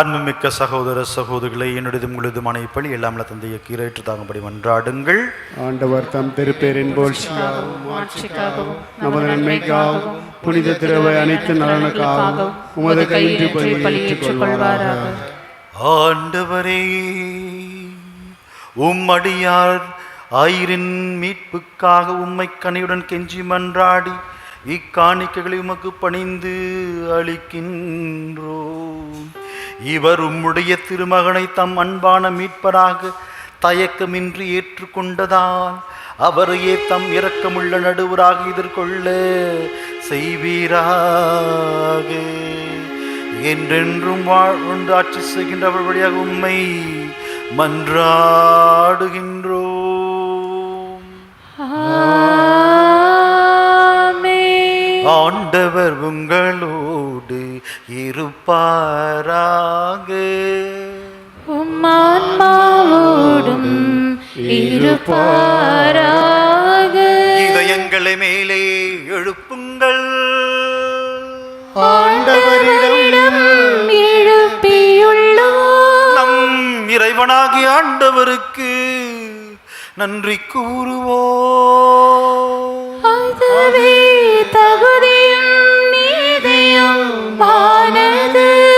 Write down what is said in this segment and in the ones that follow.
அன்புமிக்க சகோதர சகோதரிகளை என்னுடைய உங்களது மனைப்பள்ளி எல்லாம் தந்தைய கீரேற்று தாங்கும்படி மன்றாடுங்கள். ஆண்டவர் தம் திருப்பேரின் மாட்சிக்காகவும் நமது நன்மைக்காகவும் புனித திருவை அனைத்து நலனுக்காகவும் உமது கையின்றி பலியேற்றுக் கொள்வாராக. ஆண்டவரே உம்மடியார் ஆயிரின் மீட்புக்காக உம்மை கனியுடன் கெஞ்சி மன்றாடி இக்காணிக்கைகளை உமக்கு பணிந்து அளிக்கின்றோம். இவர் உம்முடைய திருமகனை தம் அன்பான மீட்பராக தயக்கமின்றி ஏற்றுக்கொண்டதால் அவரையே தம் இரக்கமுள்ள நடுவராக எதிர்கொள்ள செய்வீராக. என்றென்றும் வாழ்ந்து ஆட்சி செய்கின்றவர் வழியாக உம்மை மன்றாடுகின்றோம் ஆமென். ஆண்டவர் உங்களோடு இருப்பாராக இருப்பாராக இதயங்களை மேலே எழுப்புங்கள். ஆண்டவரிடம் எழுப்பியுள்ளோம். நம் இறைவனாகிய ஆண்டவருக்கு நன்றி கூறுவோம். அதுவே தகுதியும் நீதியும் ஆனது.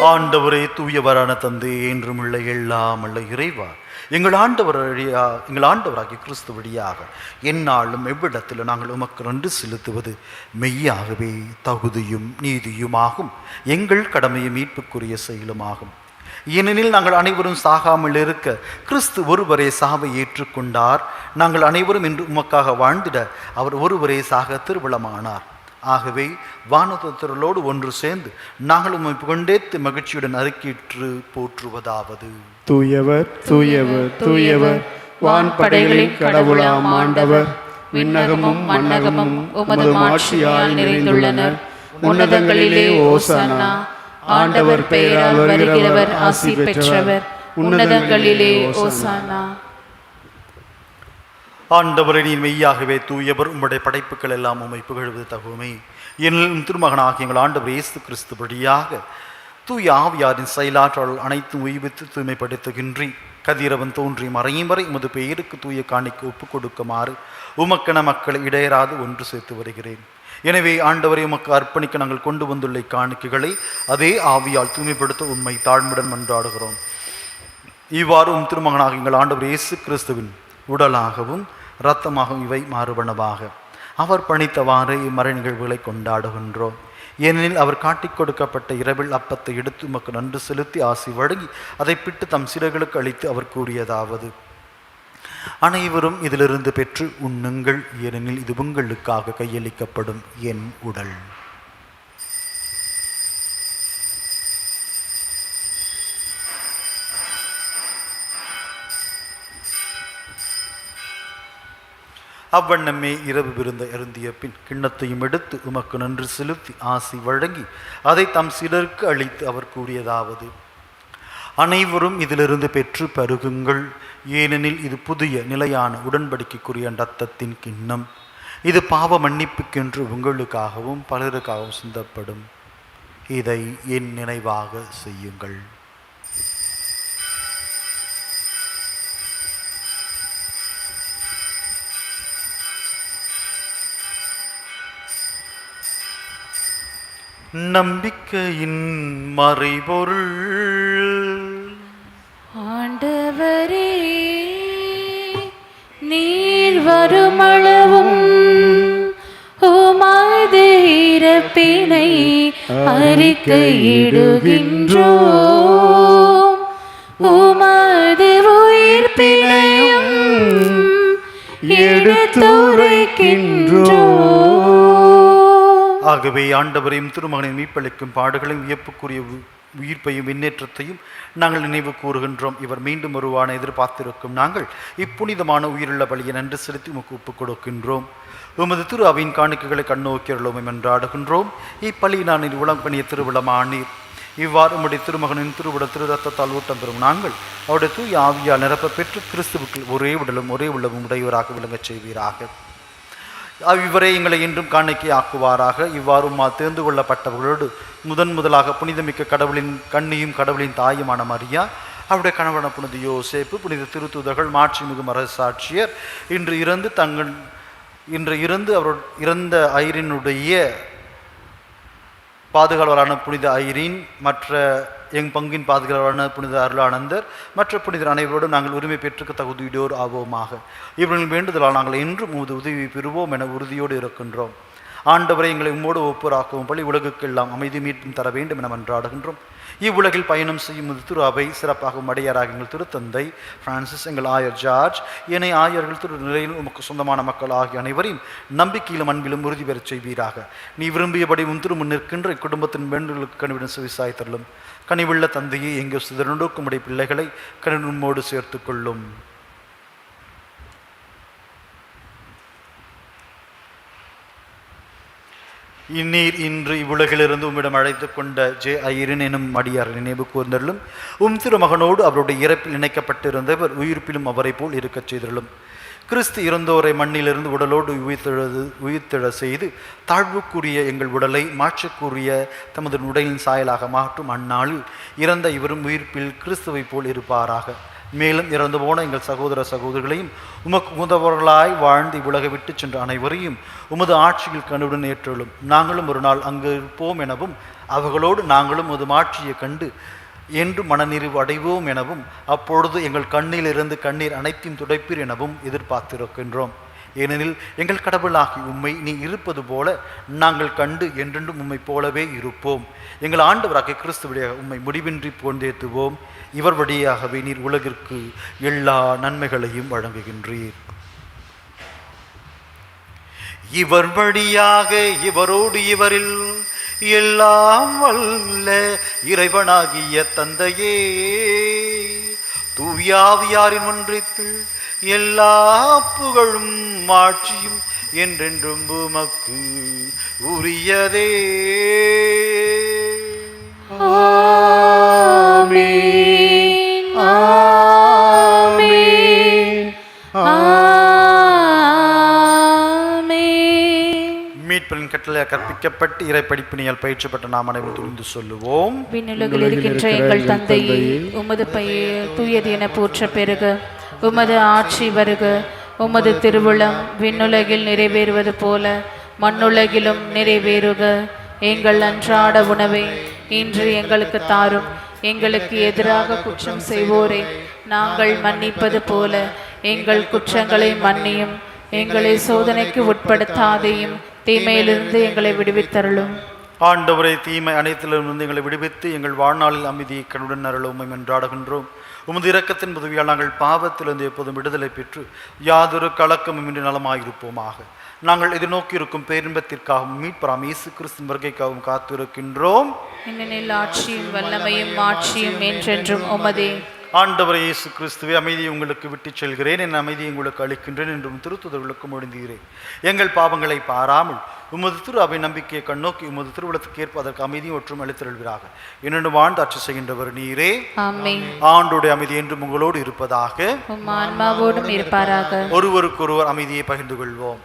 ஆண்டவரே தூயவரான தந்தை என்றும் உள்ள எல்லாம் உள்ள இறைவா எங்கள் ஆண்டவர் வழியா எங்கள் ஆண்டவராகிய கிறிஸ்து வழியாக எந்நாளும் எவ்விடத்தில் நாங்கள் உமக்கு நன்றி செலுத்துவது மெய்யாகவே தகுதியும் நீதியுமாகும். எங்கள் கடமையும் மீட்புக்குரிய செயலுமாகும். ஏனெனில் நாங்கள் அனைவரும் சாகாமல் இருக்க கிறிஸ்து ஒருவரே சாவை ஏற்றுக்கொண்டார். நாங்கள் அனைவரும் இன்று உமக்காக வாழ்ந்திட அவர் ஒருவரே சாக திருவிழமானார் ஆகவே வானதத்திரலோடு ஒன்று சேர்ந்து நாங்கள் உம்மை கொண்டேத்து மகிழ்ச்சியுடன் அறிக்கையிற்று போற்றுவதாவது. தூயவர் தூயவர் தூயவர் வான்படைகளின் கடவுளாம் ஆண்டவர். விண்ணகமும் மன்னகமும் உமது மாட்சியால் நிறைந்துள்ளனர். உன்னதங்களிலே ஓசனா ஆண்டவர் பெயரால் வருகிறவர் ஆசி பெற்றவர். உன்னதங்களிலே ஓசானா. ஆண்டவரை நீர் மெய்யாகவே தூயவர் உம்முடைய படைப்புகள் எல்லாம் உண்மை புகழ்வது தகுமை. என் திருமகனாகிய எங்கள் ஆண்டவர் இயேசு கிறிஸ்து வழியாக தூய ஆவியாரின் செயலாற்றல் அனைத்தும் உய்வித்து தூய்மைப்படுத்துகின்றி கதிரவன் தோன்றி மறையும் வரை உமது பெயருக்கு தூய காணிக்கு ஒப்பு கொடுக்குமாறு உமக்கென மக்களை இடையராது ஒன்று சேர்த்து வருகிறேன். எனவே ஆண்டவரை உமக்கு அர்ப்பணிக்க நாங்கள் கொண்டு வந்துள்ள காணிக்கைகளை அதே ஆவியால் தூய்மைப்படுத்த உண்மை தாழ்மையுடன் மன்றாடுகிறோம். இவ்வாறு உம் திருமகனாக எங்கள் ஆண்டவர் இயேசு கிறிஸ்துவின் உடலாகவும் இரத்தமாகவும் இவை மாறுபனவாக. அவர் பணித்தவாறு இம்மறை நிகழ்வுகளை கொண்டாடுகின்றோம் ஏனெனில் அவர் காட்டிக் கொடுக்கப்பட்ட இரவில் அப்பத்தை எடுத்து உமக்கு நன்று செலுத்தி ஆசி வழங்கி அதை பிட்டு தம் சிறர்களுக்கு அளித்து அவர் கூறியதாவது. அனைவரும் இதிலிருந்து பெற்று உண்ணுங்கள் ஏனெனில் இது உங்களுக்காக கையளிக்கப்படும் என் உடல். அவ்வண்ணமே இரவு விருந்த அருந்திய பின் கிண்ணத்தையும் எடுத்து உமக்கு நன்று செலுத்தி ஆசி வழங்கி அதை தம் சிலருக்கு அளித்து அவர் கூறியதாவது அனைவரும் இதிலிருந்து பெற்று பருகுங்கள். ஏனெனில் இது புதிய நிலையான உடன்படிக்கைக்குரிய ரத்தத்தின் கிண்ணம். இது பாவ மன்னிப்புக்கென்று உங்களுக்காகவும் பலருக்காகவும் சிந்தப்படும். இதை என் நினைவாக செய்யுங்கள். நம்பிக்கையின் மறைபொருள். ஆண்டவரே நீர் வருமளவும் உமது இறப்பினை ஆகவே ஆண்டவரையும் திருமகனின் மீப்பளிக்கும் பாடுகளையும் வியப்புக்குரிய உ- உயிர்ப்பையும் மின்னேற்றத்தையும் நாங்கள் நினைவு கூறுகின்றோம். இவர் மீண்டும் வருவான எதிர்பார்த்திருக்கும் நாங்கள் இப்புனிதமான உயிருள்ள பலியை நன்று செலுத்தி உமக்கு ஒப்புக் கொடுக்கின்றோம். உமது திரு அவையின் காணிக்கைகளை கண்ணோக்கியுள்ளோம் என்றாடுகின்றோம் இப்பலி நான் உளம் பணிய திருவிழமானீர் இவ்வாறு உம்முடைய திருமகனின் திருவிட திரு ரத்தத்தால் ஊட்டம் பெறும் நாங்கள் அவருடைய தூய் ஆவியால் நிரப்ப பெற்று கிறிஸ்துவுக்கு ஒரே உடலும் ஒரே உள்ளமும் உடையவராக விளங்கச் செய்வீராக. இவரே எங்களை இன்றும் காணிக்கை ஆக்குவாராக இவ்வாறு மா தேர்ந்து கொள்ளப்பட்டவர்களோடு முதன் முதலாக புனிதமிக்க கடவுளின் கண்ணியும் கடவுளின் தாயுமான மரியா அவருடைய கணவன புனித யோசேப்பு புனித திருத்துதர்கள் மாட்சிமிகு மரசாட்சியர் இன்று இறந்து தங்கள் இன்று இறந்து அவர் இறந்த ஐரினுடைய பாதுகாவலரான புனித ஐரின் மற்ற எங் பங்கின் பாதுகாவலான புனித அருளானந்தர் மற்ற புனிதர் அனைவரோடும் நாங்கள் உரிமை பெற்றுக்க தகுதியோர் ஆவோமாக. இவர்களின் வேண்டுதலால் நாங்கள் என்றும் உமது உதவி பெறுவோம் என உறுதியோடு இருக்கின்றோம். ஆண்டவரை எங்களை உம்மோடு ஒப்புராக்கவும் பழி உலகுக்கெல்லாம் அமைதி மீட்டும் தர வேண்டும் என மன்றாடுகின்றோம். இவ்வுலகில் பயணம் செய்யும் திரு அவை சிறப்பாக மடையராக எங்கள் திருத்தந்தை பிரான்சிஸ் எங்கள் ஆயர் ஜார்ஜ் இணை ஆயர்கள் திரு நிலையில் உமக்கு சொந்தமான மக்கள் ஆகிய அனைவரையும் நம்பிக்கையிலும் அன்பிலும் உறுதி பெறச் செய்வீராக. நீ விரும்பியபடி உன் திருமுன் நிற்கின்ற இக்குடும்பத்தின் வேண்டுகளுக்கு கனிவிடம் செவிசாய் தரலும் கனிவுள்ள தந்தையை எங்கள் சிதறண்டோக்கும் பிள்ளைகளை கணினுமோடு சேர்த்து கொள்ளும் இந்நீர் இன்று இவ்வுலகிலிருந்து உம்மிடம் அழைத்து கொண்ட ஜே ஐரின் எனும் அடியார் நினைவு கூர்ந்தருளும். உம் திருமகனோடு அவருடைய இறப்பில் இணைக்கப்பட்டிருந்தவர் உயிர்ப்பிலும் அவரை போல் இருக்கச் செய்தருளும். கிறிஸ்து இறந்தோரை மண்ணிலிருந்து உடலோடு உயிர்த்தெழுது உயிர்த்தெழ செய்து தாழ்வுக்குரிய எங்கள் உடலை மாற்றக்குரிய தமது உடலின் சாயலாக மாற்றும் அந்நாளில் இறந்த இவரும் உயிர்ப்பில் கிறிஸ்துவைப் போல் இருப்பாராக. மேலும் இறந்து போன எங்கள் சகோதர சகோதரிகளையும் உமக்கு உதவர்களாய் வாழ்ந்து இவ்வுலகை விட்டு சென்ற அனைவரையும் உமது ஆட்சியில் கண்டுடன் ஏற்றலும். நாங்களும் ஒரு நாள் அங்கு இருப்போம் எனவும் அவர்களோடு நாங்களும் உமது ஆட்சியை கண்டு என்று மனநிறைவு அடைவோம் எனவும் அப்பொழுது எங்கள் கண்ணிலிருந்து கண்ணீர் அனைத்தையும் துடைப்பீர் எனவும் எதிர்பார்த்திருக்கின்றோம். ஏனெனில் எங்கள் கடவுளாகி உம்மை நீ இருப்பது போல நாங்கள் கண்டு என்றென்றும் உம்மை போலவே இருப்போம். எங்கள் ஆண்டவராகிய கிறிஸ்துவடியாக உம்மை முடிவின்றி போந்தேத்துவோம் இவர் வழியாகவே நீர் உலகிற்கு எல்லா நன்மைகளையும் வழங்குகின்றீர். இவர் வழியாக இவரோடு இவரில் எல்லாம் வல்ல இறைவனாகிய தந்தையே. தூவியாவியாரின் ஒன்றித்து எல்லா புகழும் ஆட்சியும் என்றென்றும் உமக்கு உரியதே. ஆமென் ஆமென் மீட்பின் கட்டளை கற்பிக்கப்பட்டு இறை படிப்பினியால் பயிற்சி பெற்ற நாம் அனைவரும் துணிந்து சொல்லுவோம். விண்ணுலகில் இருக்கின்ற எங்கள் தந்தையே உமது பெயர் தூயது என போற்ற பெருக உமது ஆட்சி வருக. உமது திருவுளம் விண்ணுலகில் நிறைவேறுவது போல மண்ணுலகிலும் நிறைவேறுக. எங்கள் அன்றாட உணவை இன்று எங்களுக்கு தாரும். எங்களுக்கு எதிராக குற்றம் செய்வோரை. நாங்கள் மன்னிப்பது போல எங்கள் குற்றங்களை மன்னியும். எங்களை சோதனைக்கு உட்படுத்தாதையும் தீமையிலிருந்து எங்களை விடுவித்தருளும். ஆண்டவரை தீமை அனைத்திலிருந்து எங்களை விடுவித்து எங்கள் வாழ்நாளில் அமைதியை கண்ணுடன் அருளும். என்றாடுகின்றோம் உமது இரக்கத்தின் உதவியால் நாங்கள் பாவத்திலிருந்து எப்போதும் விடுதலை பெற்று யாதொரு கலக்கமும் இன்றி நலமாயிருப்போமாக. நாங்கள் எதிர்நோக்கி இருக்கும் பேரின்பத்திற்காகவும் மீட்பராம் இயேசு கிறிஸ்தின் வருகைக்காகவும் காத்திருக்கின்றோம். ஆட்சியும் வல்லமையும் ஆட்சியும் என்றென்றும் உமதே. ஆண்டவர் இயேசு கிறிஸ்துவை அமைதியை உங்களுக்கு விட்டுச் செல்கிறேன். என் அமைதியை உங்களுக்கு அளிக்கின்றேன் என்றும் திருத்துதர்களுக்கு மொழிந்துகிறேன் எங்கள் பாவங்களை பாராமல் உமது திரு அவை நம்பிக்கையை கண்ணோக்கி உமது திருவிழத்துக்கு ஏற்ப அதற்கு அமைதியும் ஒற்றும் அளித்தருள்வீராக. என்னென்று வாழ்ந்து ஆட்சி செய்கின்றவர் நீரே. ஆமென். ஆண்டுடைய அமைதி என்றும் உங்களோடு இருப்பதாக. ஒருவருக்கொருவர் அமைதியை பகிர்ந்து கொள்வோம்.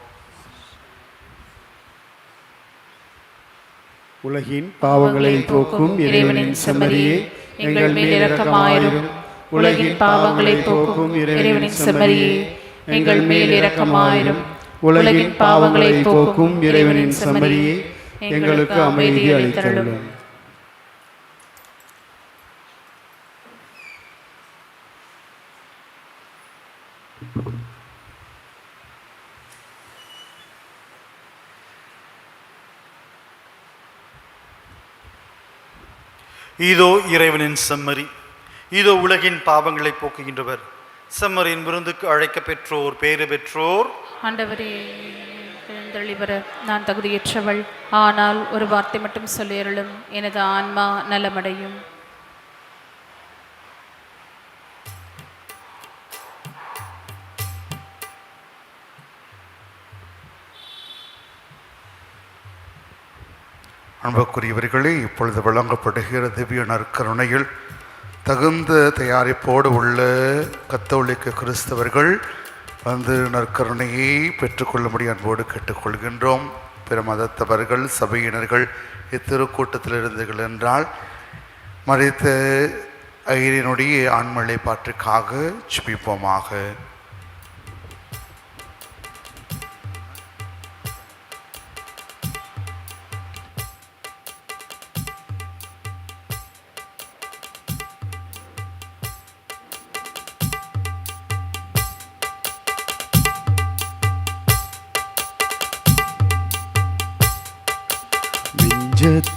உலகின் பாவங்களை போக்கும் இறைவனின் செம்மறியே எங்கள் மேல் இரக்கமாயிரும். உலகின் பாவங்களை போக்கும் இறைவனின் செம்மறியே எங்கள் மேல் இரக்கமாயிரும். உலகின் பாவங்களை போக்கும் இறைவனின் செம்மறியே எங்களுக்கு அமைதி அளித்தருளும். இதோ இறைவனின் செம்மறி இதோ உலகின் பாவங்களை போக்குகின்றவர். செம்மறியின் விருந்துக்கு அழைக்க பெற்றோர் பேறு பெற்றோர். ஆண்டவரே எழுந்தருளி வர நான் தகுதியற்றவள். ஆனால் ஒரு வார்த்தை மட்டும் சொல்லியருளும் எனது ஆன்மா நலமடையும். அன்புக்குரியவர்களே இப்பொழுது வழங்கப்படுகிற திவ்ய நற்கருணையில் தகுந்த தயாரிப்போடு உள்ள கத்தோலிக்க கிறிஸ்தவர்கள் வந்து நற்கருணையை பெற்றுக்கொள்ளும்படி அன்போடு கேட்டுக்கொள்கின்றோம். பிற மதத்தவர்கள் சபையினர்கள் இத்திருக்கூட்டத்தில் இருந்தீர்கள் என்றால் மறைத்த ஐயனுடைய ஆண்மலை பாற்றுக்காக ஜெபிப்போமாக.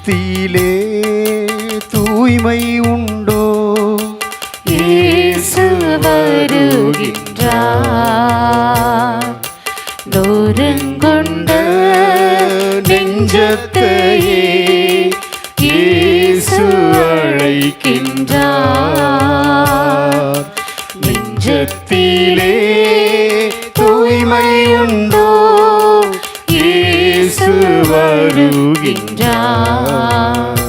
நெஞ்சத்திலே தூய்மை உண்டு வருகின்றார்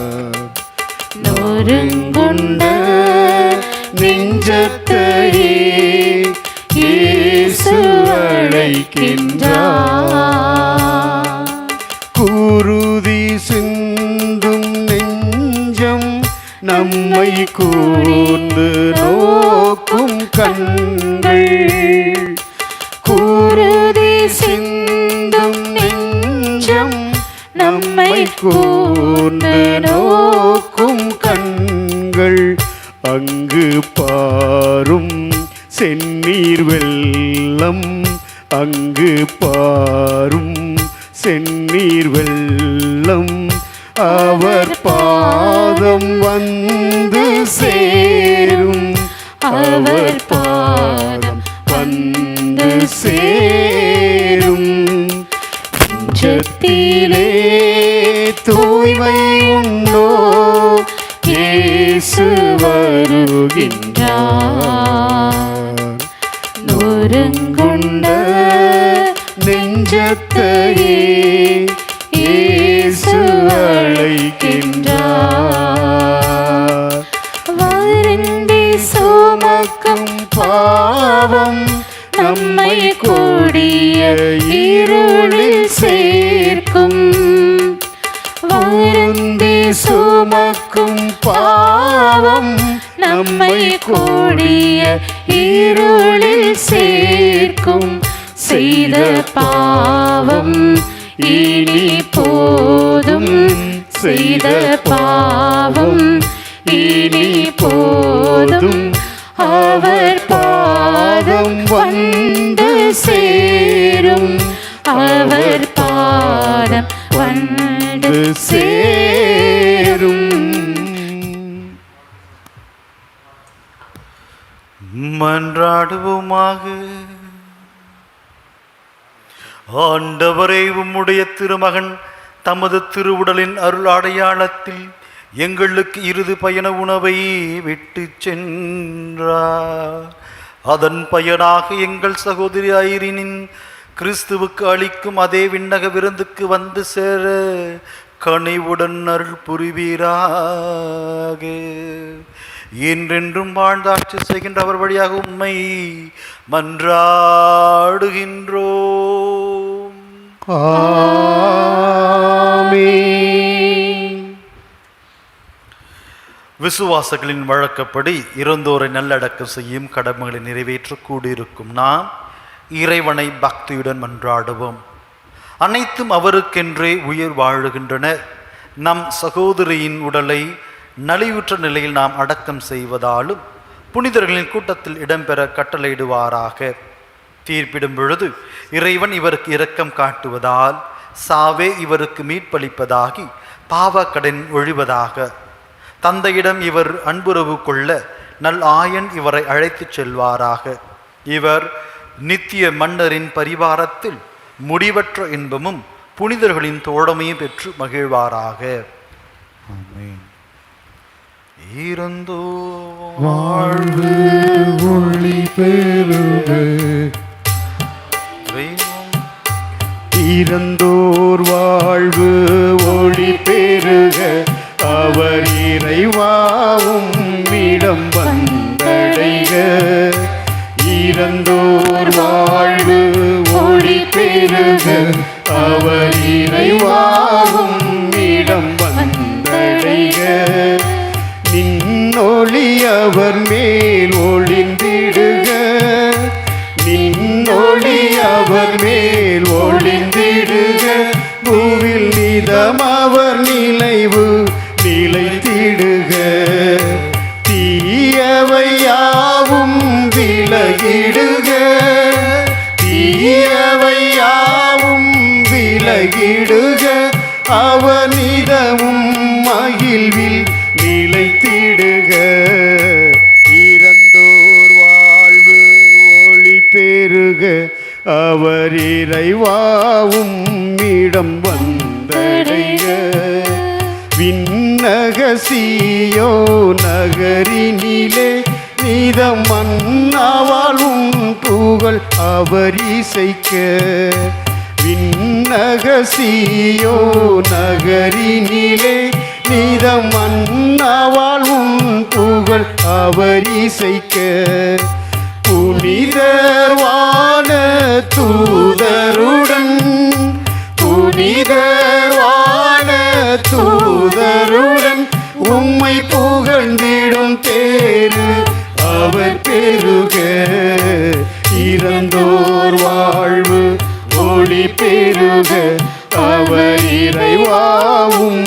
நொறுங்குண்ட நெஞ்சத்தையே இயேசு அழைக்கின்றார். குருதி சிந்தும் நெஞ்சம் நம்மை கூர்ந்து நோக்கும் கண் கூர்ந்து நோக்கும் கண்கள் அங்கு பாரும் செந்நீர் வெள்ளம் அங்கு பாரும் செந்நீர் வெள்ளம். அவர் பாதம் வந்து சேரும். அவர் பாதம் வந்து சேரும். வருகின்றார் நொறுங்குண்ட நெஞ்சத்தையே இயேசு அழைக்கின்றார் வருந்தி சுமக்கும் பாவம் நம்மை கூடிய நம்மை கூடிய இருளில் சேர்க்கும் செய்த பாவம் இனி போதும். செய்த பாவம் இனி போதும். அவர் பாதம் வந்து சேரும். அவர் பாதம் வந்து சேரும். மன்றாடுவோமாக. ஆண்டவரே உம்முடைய திருமகன் தமது திருவுடலின் அருள் அடையாளத்தில் எங்களுக்கு இறுதி பயண உணவை விட்டு சென்றார். அதன் பயனாக எங்கள் சகோதரி ஐரினின் கிறிஸ்துவுக்கு அளிக்கும் அதே விண்ணக விருந்துக்கு வந்து சேர கனிவுடன் அருள் புரிவீராக. என்றென்றும் வாழ்ந்தாட்சி செய்கின்ற அவர் வழியாக உண்மை மன்றாடுகின்றோம். விசுவாசங்களின் வழக்கப்படி இறந்தோரை நல்லடக்கம் செய்யும் கடமைகளை நிறைவேற்ற கூடியிருக்கும் நாம் இறைவனை பக்தியுடன் மன்றாடுவோம். அனைத்தும் அவருக்கென்றே உயிர் வாழுகின்றன. நம் சகோதரியின் உடலை நலிவுற்ற நிலையில் நாம் அடக்கம் செய்வதாலும் புனிதர்களின் கூட்டத்தில் இடம்பெற கட்டளையிடுவாராக. தீர்ப்பிடும் பொழுது இறைவன் இவருக்கு இரக்கம் காட்டுவதால் சாவே இவருக்கு மீட்பளிப்பதாகி பாவக்கடன் ஒழிவதாக. தந்தையிடம் இவர் அன்புறவு கொள்ள நல் ஆயன் இவரை அழைத்துச் செல்வாராக. இவர் நித்திய மன்னரின் பரிவாரத்தில் முடிவற்ற இன்பமும் புனிதர்களின் தோழமையும் பெற்று மகிழ்வாராக. ஆமென். இருந்தோ வாழ்வு ஒளி பெருக இறந்தோர் வாழ்வு ஒளி அவர் மேல் ஒளிந்திடுக. நின்னொளி அவர் மேல் ஒளிந்திடுக. பூவில் நிதம் அவர் நிலைவு நிலைத்திடுக. தீயவையாவும் விலகிடுக. தீயவையாவும் விலகிடுக. இறைவாவும் இடம் வந்தடைய. விண்ணகசியோ நகரினிலே நீதம் மன்னாவாலும் புகழ் அவரிசைக்க. விண்ணகசியோ நகரினிலே நீதம் மன்னாவாலும் புகழ் அவரிசைக்க. புனிதர்வான தூதருடன் புனிதர்வான தூதருடன் உம்மை புகழ்ந்திடும் தேரு அவர் பெருக. இறந்தோர் வாழ்வு ஒளி பெருக. அவர் இறைவாவும்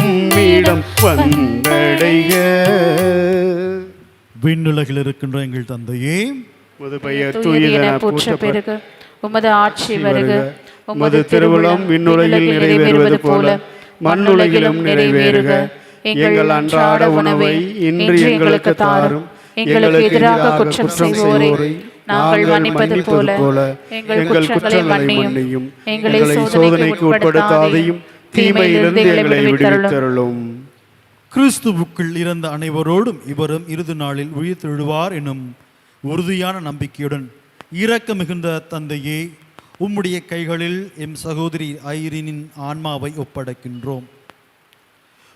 இடம் வந்தடைய விண்ணுலகில் இருக்கின்ற எங்கள் தந்தையே உமது பெயர் தூயது என தூயதென போற்ற போற்ற பெருக உமது ஆட்சி வருக உமது திருவுளம் விண்ணுலகில் நிறைவேறுவது போல. மண்ணுலகிலும் நிறைவேறுக. எங்கள் அன்றாட உணவை இன்று எங்களுக்கு தாரும். எங்களுக்கு எதிராக குற்றம் செய்வோரை நாங்கள் மன்னிப்பது போல. எங்கள் குற்றங்களை மன்னியும். எங்களை சோதனைக்கு உட்படுத்தாதையும் தீமையிலிருந்து எங்களை விடுவித்தருளும். கிறிஸ்துவுக்குள் இறந்த அனைவரோடும் இவரும் இறுதி நாளில் உயிர்த்தெழுவார் எனும் உறுதியான நம்பிக்கையுடன் இரக்க மிகுந்த தந்தையே உம்முடைய கைகளில் எம் சகோதரி ஐரினின் ஆன்மாவை ஒப்படைக்கின்றோம்.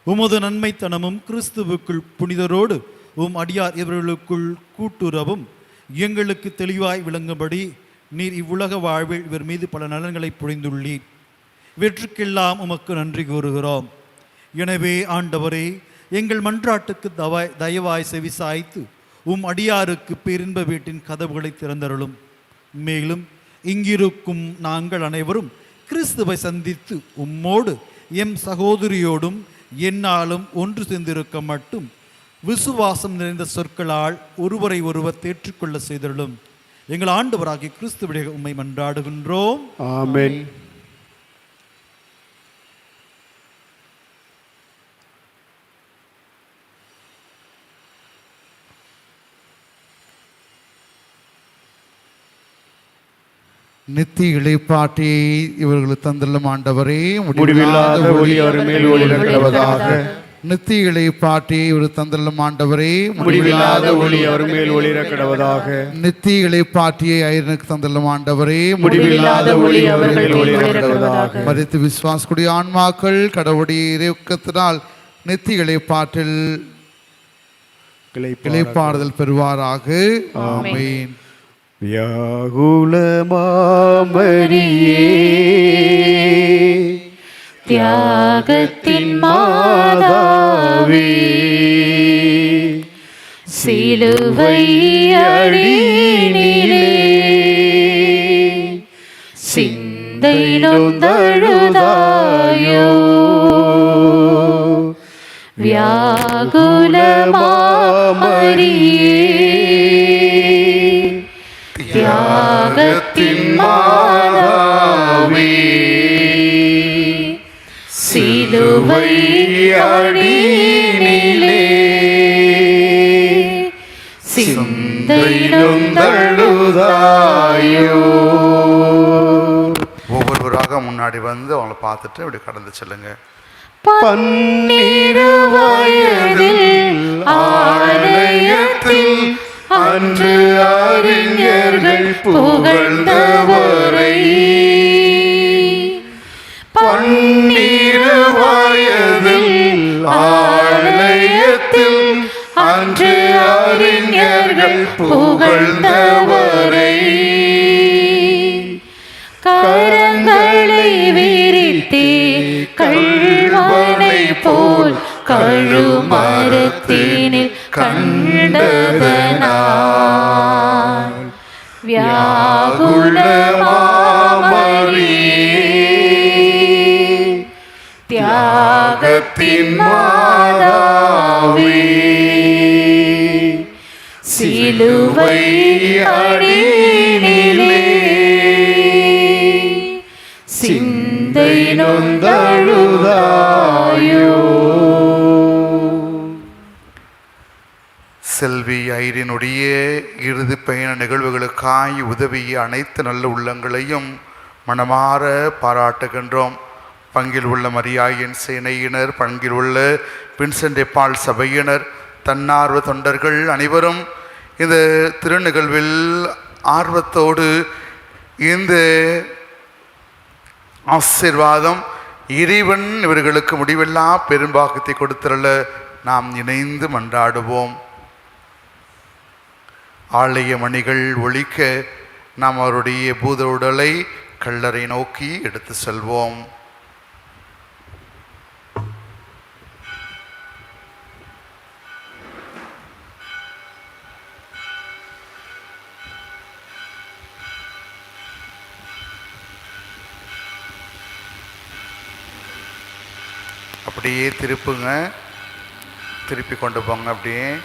உமது நன்மைத்தனமும் கிறிஸ்துவுக்குள் புனிதரோடு உம் அடியார் இவர்களுக்குள் கூட்டுறவும் எங்களுக்கு தெளிவாய் விளங்கும்படி நீர் இவ்வுலக வாழ்வில் இவர் மீது பல நலன்களை புரிந்துள்ளீர். இவற்றுக்கெல்லாம் உமக்கு நன்றி கூறுகிறோம். எனவே ஆண்டவரே எங்கள் மன்றாட்டுக்கு தவாய் தயவாய் செவி சாய்த்து உம் அடியாருக்கு பேரின்ப வீட்டின் கதவுகளை திறந்தருளும். மேலும் இங்கிருக்கும் நாங்கள் அனைவரும் கிறிஸ்துவை சந்தித்து உம்மோடு எம் சகோதரியோடும் என்னாலும் ஒன்று சேர்ந்திருக்க மட்டும் விசுவாசம் நிறைந்த சொற்களால் ஒருவரை ஒருவர் தேற்றுக்கொள்ள செய்தருளும். எங்கள் ஆண்டவராகிய கிறிஸ்துவுடைய உம்மை மன்றாடுகின்றோம். ஆமேன். நித்திய இளைப்பாட்டி இவர்களுக்கு தந்துள்ள ஆண்டவரே முடிவில்லாத ஒளி அவர் மேல் ஒளிரக்கடவதாக நித்திய இளைப்பாட்டி இவர் தந்துள்ள ஆண்டவரே முடிவில்லாத ஒளி அவர் மேல் ஒளிரக்கடவதாக நித்திய இளைப்பாட்டியை ஐரனுக்கு தந்துள்ள ஆண்டவரே முடிவில்லாத ஒளி அவர்கள் மேல் ஒளிரக்கடவதாக மறித்து விசுவாசக்கூடிய ஆன்மாக்கள் கடவுளுடைய இறைக்கத்தினால் நித்திய இளைப்பாற்றில் இளைப்பாறுதல் பெறுவாராக. ஆமென். வியாகுல மாமரியே தியாகத்தின் மாதாவே சிலுவை அடியினிலே சிந்தை நொந்தழுதாயோ வியாகுலமாமரியே தியாகத்தின் மாதாவே. சிலுவை அடியினிலே. சிந்தை நொந்தழுதாயோ ஒவ்வொருவராக முன்னாடி வந்து அவங்கள பார்த்துட்டு அப்படி கடந்து செல்லுங்க. பன்னிரு வயதில் ஆலயத்தில் அன்று அறிஞர்கள் புகழ்ந்தவரை. பன்னிரு வயதில் ஆலயத்தில் அன்று அறிஞர்கள் புகழ்ந்தவரை. கரங்களை விரித்தே கல்வனை போல் கழுமரத்தினில் கண்டதனால் வியாகுலமாமரியே தியாகத்தின் மாதாவே சிலுவை அடியினிலே சிந்தை நொந்தழுதாயோ செல்வி ஐரினுடைய இறுதி பயண நிகழ்வுகளுக்காய் உதவிய அனைத்து நல்ல உள்ளங்களையும் மனமாற பாராட்டுகின்றோம். பங்கில் உள்ள மரியாயின் சேனையினர் பங்கில் உள்ள வின்சென்ட் எப்பால் சபையினர் தன்னார்வ தொண்டர்கள் அனைவரும் இந்த திருநிகழ்வில் ஆர்வத்தோடு இந்த ஆசீர்வாதம் இறைவன் இவர்களுக்கு முடிவில்லா பெரும்பாக்கத்தை கொடுத்திரள நாம் இணைந்து மன்றாடுவோம். ஆலய மணிகள் ஒழிக்க நாம் அவருடைய பூத உடலை கல்லறை நோக்கி எடுத்து செல்வோம். அப்படியே திருப்புங்க. திருப்பி கொண்டு போங்க அப்படியே.